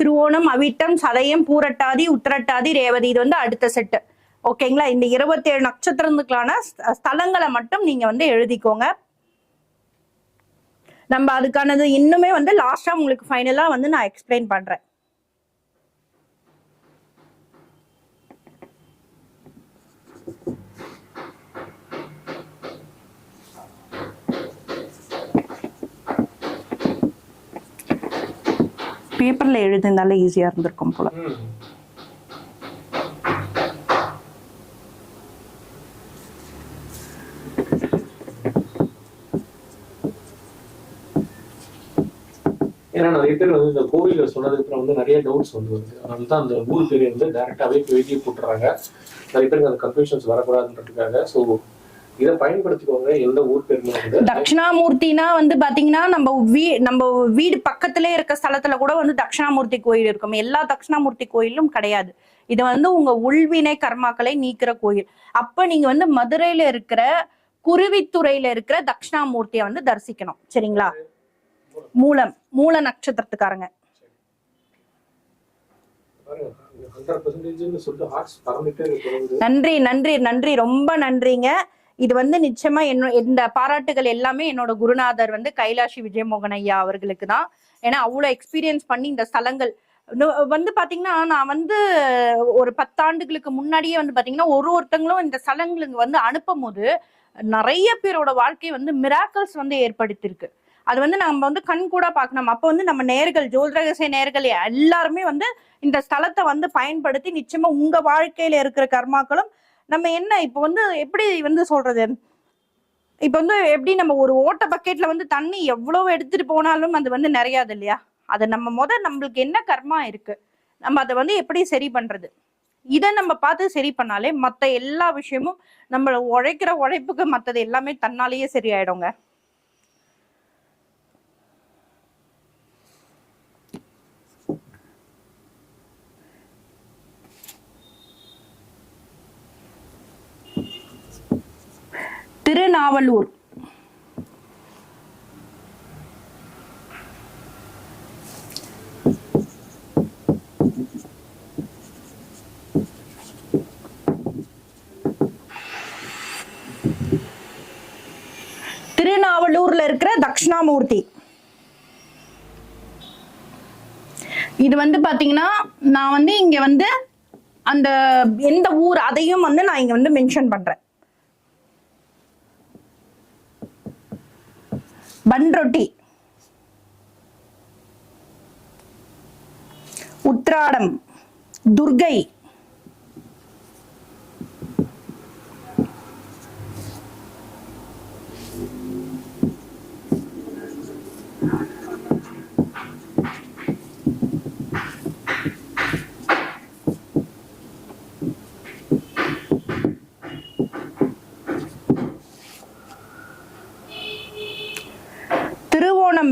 திருவோணம் அவிட்டம் சதயம் பூரட்டாதி உத்திரட்டாதி ரேவதி. இது வந்து அடுத்த செட்டு ஓகேங்களா இந்த இருபத்தேழு நட்சத்திரத்துக்கான ஸ்தலங்களை மட்டும் நீங்க வந்து எழுதிக்கோங்க. நம்ம அதுக்கானது இன்னுமே வந்து லாஸ்டா உங்களுக்கு ஃபைனலா வந்து நான் எக்ஸ்பிளைன் பண்றேன். பேப்பர்ல எழுதிருந்தாலே ஈஸியா இருந்திருக்கும் போல. ஏன்னா நிறைய பேர் வந்து இந்த கோவில சொன்னதுக்கு அப்புறம் வந்து நிறைய டவுட்ஸ் வந்து வருது அதனால தான் அந்த ஊர் பேரை வந்து டேரெக்டாகவே எழுதி போட்டுறாங்க. நிறைய பேருக்கு அந்த கன்ஃபியூஷன்ஸ் வரக்கூடாதுன்றதுக்காக. ஸோ இதை பயன்படுத்திக்கோங்க எந்த ஊர் பேருமே தட்சிணாமூர்த்தினா வந்து பாத்தீங்கன்னா நம்ம வீ நம்ம வீடு பக்கத்திலே இருக்க ஸ்தலத்துல கூட வந்து தட்சிணாமூர்த்தி கோயில் இருக்கும். எல்லா தட்சிணாமூர்த்தி கோயிலும் கிடையாது. இது வந்து உங்க உள்வினை கர்மாக்களை நீக்கிற கோயில். அப்ப நீங்க வந்து மதுரையில இருக்கிற குருவித்துறையில இருக்கிற தட்சிணாமூர்த்தியை வந்து தரிசிக்கணும். சரிங்களா? மூலம் மூல நட்சத்திரத்துக்காரங்க. நன்றி நன்றி நன்றி. ரொம்ப நன்றிங்க. இது வந்து நிச்சயமா என்ன இந்த பாராட்டுகள் எல்லாமே என்னோட குருநாதர் வந்து கைலாஷி விஜயமோகன் ஐயா அவர்களுக்கு தான். ஏன்னா அவ்வளோ எக்ஸ்பீரியன்ஸ் பண்ணி இந்த ஸ்தலங்கள். வந்து பாத்தீங்கன்னா நான் வந்து ஒரு பத்தாண்டுகளுக்கு முன்னாடியே வந்து பாத்தீங்கன்னா ஒரு ஒருத்தங்களும் இந்த ஸ்தலங்களுக்கு வந்து அனுப்பும் போது நிறைய பேரோட வாழ்க்கை வந்து மிராக்கல்ஸ் வந்து ஏற்படுத்தியிருக்கு. அது வந்து நம்ம வந்து கண் கூட பார்க்கணும். அப்போ வந்து நம்ம நேர்கள் ஜோதிரகசிய நேர்கள் எல்லாருமே வந்து இந்த ஸ்தலத்தை வந்து பயன்படுத்தி நிச்சயமா உங்க வாழ்க்கையில இருக்கிற கர்மாக்களும் நம்ம என்ன இப்போ வந்து எப்படி வந்து சொல்றது? இப்போ வந்து எப்படி நம்ம ஒரு ஓட்ட பக்கெட்ல வந்து தண்ணி எவ்வளவு எடுத்துட்டு போனாலும் அது வந்து நிறையாது இல்லையா? அது நம்ம முத நம்மளுக்கு என்ன கர்மா இருக்கு? நம்ம அதை வந்து எப்படி சரி பண்றது? இதை நம்ம பார்த்து சரி பண்ணாலே மத்த எல்லா விஷயமும் நம்ம உழைக்கிற உழைப்புக்கு மத்தது எல்லாமே தன்னாலேயே சரியாயிடுங்க. திருநாவலூர். திருநாவலூர்ல இருக்கிற தட்சிணாமூர்த்தி. இது வந்து பாத்தீங்கன்னா நான் வந்து இங்க வந்து அந்த எந்த ஊர் அதையும் வந்து நான் இங்க வந்து மென்ஷன் பண்றேன். பன் ரொட்டி. உத்ராடம். துர்கை.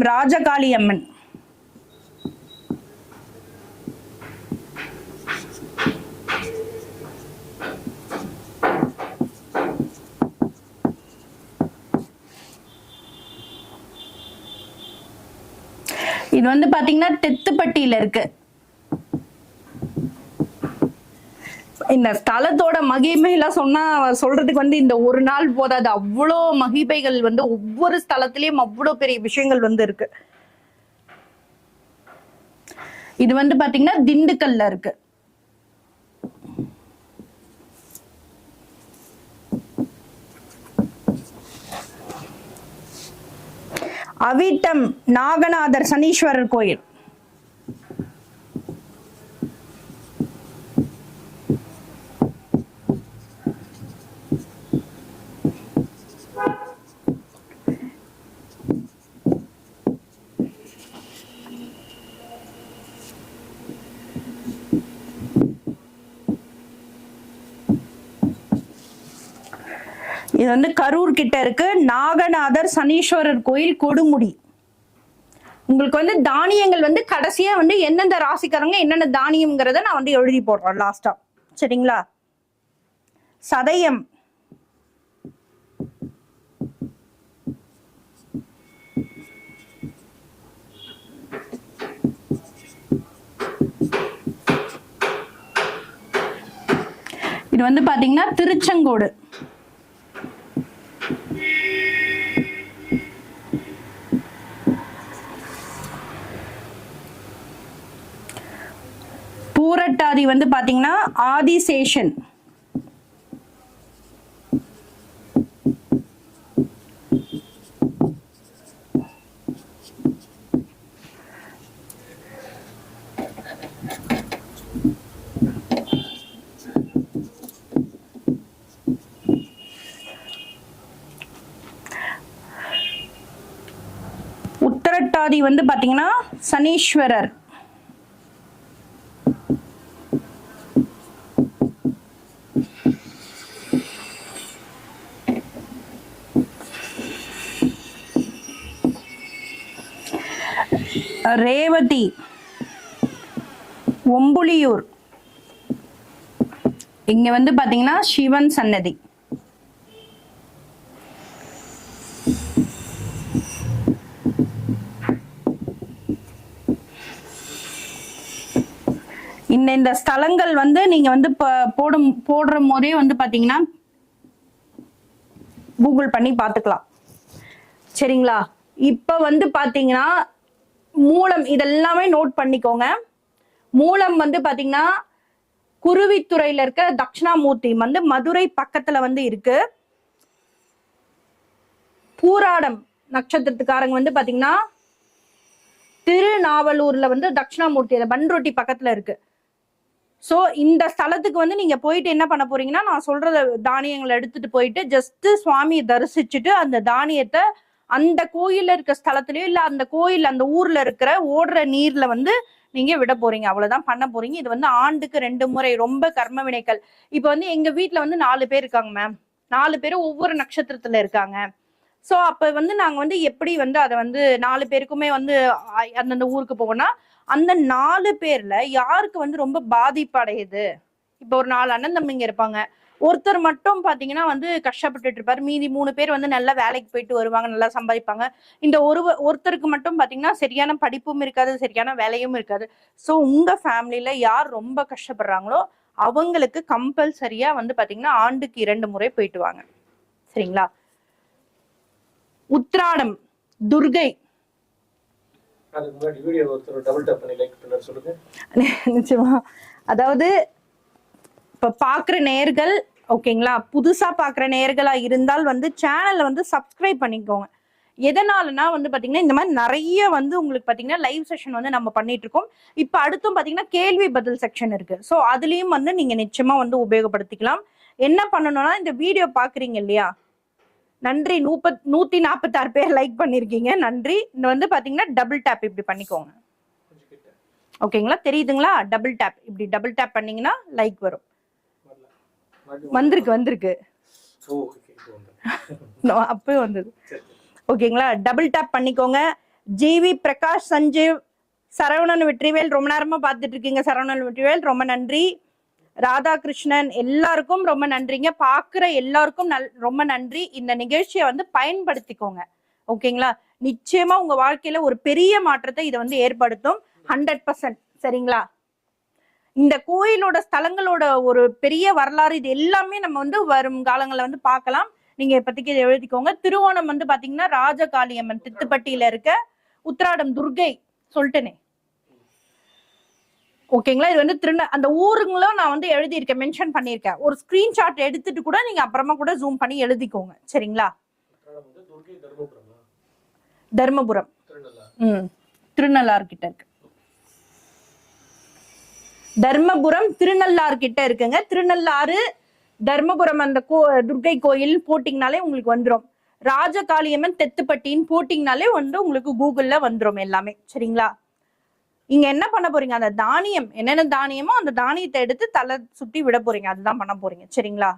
திருவோணம் ராஜகாளி அம்மன் இது வந்து பாத்தீங்கன்னா தெத்துப்பட்டியில இருக்கு. இந்த ஸ்தலத்தோட மகிமையெல்லாம் சொன்னா சொல்றதுக்கு வந்து இந்த ஒரு நாள் போதாது. அவ்வளோ மகிமைகள் வந்து ஒவ்வொரு ஸ்தலத்திலயும் அவ்வளோ பெரிய விஷயங்கள் வந்து இருக்கு. இது வந்து பாத்தீங்கன்னா திண்டுக்கல்ல இருக்கு. அவிட்டம் நாகநாதர் சனீஸ்வரர் கோயில். இது வந்து கரூர் கிட்ட இருக்கு. நாகநாதர் சனீஸ்வரர் கோயில் கொடுமுடி. உங்களுக்கு வந்து தானியங்கள் வந்து கடைசியா வந்து எந்தெந்த ராசிக்காரங்க என்னென்ன தானியம்ங்கிறத நான் வந்து எழுதி போடுறேன் லாஸ்டா சரிங்களா? சதயம். இது வந்து பாத்தீங்கன்னா திருச்செங்கோடு. பூரட்டாதி வந்து பாத்தீங்கன்னா ஆதிசேஷன். உத்தரட்டாதி வந்து பாத்தீங்கன்னா சனீஸ்வரர். ரேவதி ஒம்புலியூர். இங்க வந்து பாத்தீங்கன்னா சிவன் சன்னதி. இந்த இந்த ஸ்தலங்கள் வந்து நீங்க வந்து போடும் போடுற போதே வந்து பாத்தீங்கன்னா கூகுள் பண்ணி பார்த்துக்கலாம் சரிங்களா? இப்ப வந்து பாத்தீங்கன்னா மூலம் இதெல்லாமே நோட் பண்ணிக்கோங்க. மூலம் வந்து பாத்தீங்கன்னா குருவித்துறையில இருக்க தட்சிணாமூர்த்தி வந்து மதுரை பக்கத்துல வந்து இருக்கு. பூராடம் நட்சத்திரத்துக்காரங்க வந்து பாத்தீங்கன்னா திருநாவலூர்ல வந்து தட்சிணாமூர்த்தி பன்ரொட்டி பக்கத்துல இருக்கு. சோ இந்த ஸ்தலத்துக்கு வந்து நீங்க போயிட்டு என்ன பண்ண போறீங்கன்னா நான் சொல்றத தானியங்களை எடுத்துட்டு போயிட்டு ஜஸ்ட் சுவாமியை தரிசிச்சுட்டு அந்த தானியத்தை அந்த கோயில்ல இருக்க ஸ்தலத்திலயோ இல்ல அந்த கோயில் அந்த ஊர்ல இருக்கிற ஓடுற நீர்ல வந்து நீங்க விட போறீங்க. அவ்வளவுதான் பண்ண போறீங்க. இது வந்து ஆண்டுக்கு ரெண்டு முறை ரொம்ப கர்ம வினைகள். இப்ப வந்து எங்க வீட்டுல வந்து நாலு பேர் இருக்காங்க மேம் நாலு பேரும் ஒவ்வொரு நட்சத்திரத்துல இருக்காங்க. சோ அப்ப வந்து நாங்க வந்து எப்படி வந்து அதை வந்து நாலு பேருக்குமே வந்து அந்தந்த ஊருக்கு போவோம்னா அந்த நாலு பேர்ல யாருக்கு வந்து ரொம்ப பாதிப்பு அடையுது இப்போ ஒரு நாலு அண்ணன் தம்பிங்க இருப்பாங்க. ஒருத்தர் மட்டும் பாத்தீங்கன்னா வந்து கஷ்டப்பட்டுட்டு இருப்பாரு. மீதி மூணு பேர் வந்து நல்லா வேலைக்கு போயிட்டு வருவாங்க நல்லா சம்பாதிப்பாங்க. இந்த ஒரு ஒருத்தருக்கு மட்டும் பாத்தீங்கன்னா சரியான படிப்பும் இருக்காது சரியான வேலையும் இருக்காது. சோ உங்க ஃபேமிலில யார் ரொம்ப கஷ்டப்படுறாங்களோ அவங்களுக்கு கம்பல்சரியா வந்து பாத்தீங்கன்னா ஆண்டுக்கு இரண்டு முறை போயிட்டு வாங்க. சரிங்களா? உத்ராடம் துர்கை. நிச்சயமா. அதாவது இப்போ பார்க்குற நேர்கள் ஓகேங்களா? புதுசாக பார்க்குற நேர்களாக இருந்தால் வந்து சேனலை வந்து சப்ஸ்கிரைப் பண்ணிக்கோங்க. எதனாலனா வந்து பார்த்தீங்கன்னா இந்த மாதிரி நிறைய வந்து உங்களுக்கு பார்த்தீங்கன்னா லைவ் செஷன் வந்து நம்ம பண்ணிட்டு இருக்கோம். இப்போ அடுத்தும் பார்த்தீங்கன்னா கேள்வி பதில் செக்ஷன் இருக்கு. ஸோ அதுலேயும் வந்து நீங்கள் நிச்சயமாக வந்து உபயோகப்படுத்திக்கலாம். என்ன பண்ணணும்னா இந்த வீடியோ பார்க்குறீங்க இல்லையா? நன்றி. நூப்பத் நூற்றி நாற்பத்தாறு பேர் லைக் பண்ணியிருக்கீங்க நன்றி. இந்த வந்து பார்த்தீங்கன்னா டபுள் டேப் இப்படி பண்ணிக்கோங்க. ஓகேங்களா? தெரியுதுங்களா? டபுள் டேப் இப்படி டபுள் டேப் பண்ணிங்கன்னா லைக் வரும். வந்திருக்கு வந்திருக்கு. அப்பவே வந்தது. ஓகேங்களா? டபுள் டேப் பண்ணிக்கோங்க. ஜிவி பிரகாஷ் சஞ்சீவ் சரவணன் வெற்றிவேல் ரொம்ப நேரமா பார்த்துட்டு இருக்கீங்க. சரவணன் வெற்றிவேல் ரொம்ப நன்றி. ராதாகிருஷ்ணன் எல்லாருக்கும் ரொம்ப நன்றிங்க. பார்க்குற எல்லாருக்கும் நல் ரொம்ப நன்றி. இந்த நிகழ்ச்சியை வந்து பயன்படுத்திக்கோங்க. ஓகேங்களா? நிச்சயமா உங்க வாழ்க்கையில ஒரு பெரிய மாற்றத்தை இதை வந்து ஏற்படுத்தும். ஹண்ட்ரட் பர்சன்ட் சரிங்களா? இந்த கோயிலோட ஸ்தலங்களோட ஒரு பெரிய வரலாறு இது எல்லாமே நம்ம வந்து வரும் காலங்களில் வந்து பார்க்கலாம். நீங்க இப்போதைக்கு எழுதிக்கோங்க. திருவோணம் வந்து பாத்தீங்கன்னா ராஜகாளியம்மன் தித்துப்பட்டியில இருக்க உத்திராடம் துர்கை சொல்லிட்டேனே. ஓகேங்களா? இது வந்து திருந அந்த ஊருங்களும் நான் வந்து எழுதியிருக்கேன் மென்ஷன் பண்ணியிருக்கேன். ஒரு ஸ்கிரீன்ஷாட் எடுத்துட்டு கூட நீங்க அப்புறமா கூட ஜூம் பண்ணி எழுதிக்கோங்க. சரிங்களா? தர்மபுரமா. ம். திருநள்ளாறு கிட்ட இருக்கு. தர்மபுரம் திருநள்ளாறு கிட்ட இருக்குங்க. திருநள்ளாறு தர்மபுரம் அந்த கோ துர்கை கோயில் போட்டிங்கனாலே உங்களுக்கு வந்துடும் ராஜகாளியம்மன் தெத்துப்பட்டின்னு போட்டிங்கனாலே வந்து உங்களுக்கு கூகுள்ல வந்துடும் எல்லாமே. சரிங்களா? இங்க என்ன பண்ண போறீங்க? அந்த தானியம் என்னென்ன தானியமோ அந்த தானியத்தை எடுத்து தலை சுத்தி விட போறீங்க. அதுதான் பண்ண போறீங்க. சரிங்களா?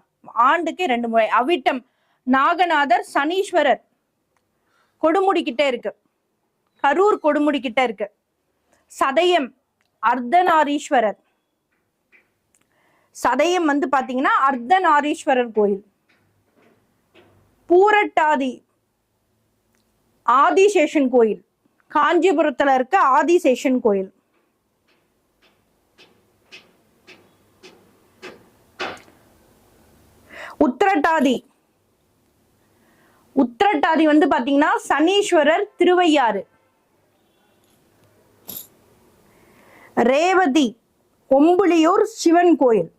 ஆண்டுக்கு ரெண்டு முறை. அவிட்டம் நாகநாதர் சனீஸ்வரர் கொடுமுடி கிட்ட இருக்கு. கரூர் கொடுமுடி கிட்ட இருக்கு. சதயம் அர்த்தநாரீஸ்வரர். சதயம் வந்து பாத்தீங்கன்னா அர்த்தநாரீஸ்வரர் கோயில். பூரட்டாதி ஆதிசேஷன் கோயில். காஞ்சிபுரத்துல இருக்க ஆதிசேஷன் கோயில். உத்திரட்டாதி. உத்திரட்டாதி வந்து பாத்தீங்கன்னா சனீஸ்வரர் திருவையாறு. ரேவதி ஒம்புலியூர் சிவன் கோயில்.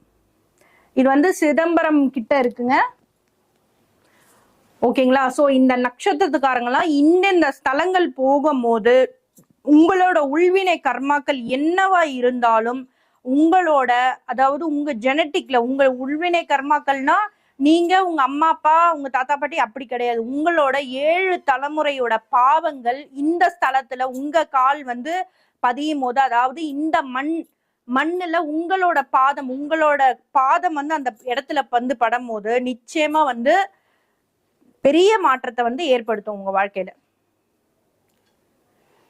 இது வந்து சிதம்பரம் கிட்ட இருக்குங்க. ஓகேங்களா? ஸோ இந்த நட்சத்திரத்துக்காரங்களாம் இந்தந்த ஸ்தலங்கள் போகும்போது உங்களோட உள்வினை கர்மாக்கள் என்னவா இருந்தாலும் உங்களோட அதாவது உங்க ஜெனட்டிக்ல உங்க உள்வினை கர்மாக்கள்னா நீங்க உங்க அம்மா அப்பா உங்க தாத்தா பாட்டி அப்படி கிடையாது. உங்களோட ஏழு தலைமுறையோட பாவங்கள் இந்த ஸ்தலத்துல உங்க கால் வந்து பதியும் போது அதாவது இந்த மண் மண்ணுல உங்களோட பாதம் உங்களோட பாதம் வந்து அந்த இடத்துல வந்து படும் போது நிச்சயமா வந்து பெரிய மாற்றத்தை வந்து ஏற்படுத்தும் உங்க வாழ்க்கையில.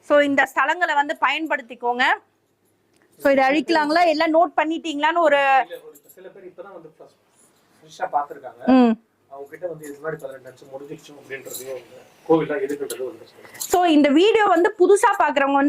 சோ இந்த ஸ்தலங்களை வந்து பயன்படுத்திக்கோங்க. சோ இதை அழிக்கலாங்களா? எல்லாம் நோட் பண்ணிட்டீங்களான்னு ஒரு சில பேர் இப்பதான் வந்து ஃப்ரெஷ்ஷா பாத்துருக்காங்க ம். அவங்க கிட்ட வந்து இதுக்கு முன்னாடி பதினெட்டு நிமிஷம் முடிஞ்சிருச்சு அப்படின்றதையும் கோவில்லாம் எதுக்குன்றது ஒரு பிரச்சனை சோ இந்த வீடியோ வந்து புதுசா பாக்குறவங்க வந்து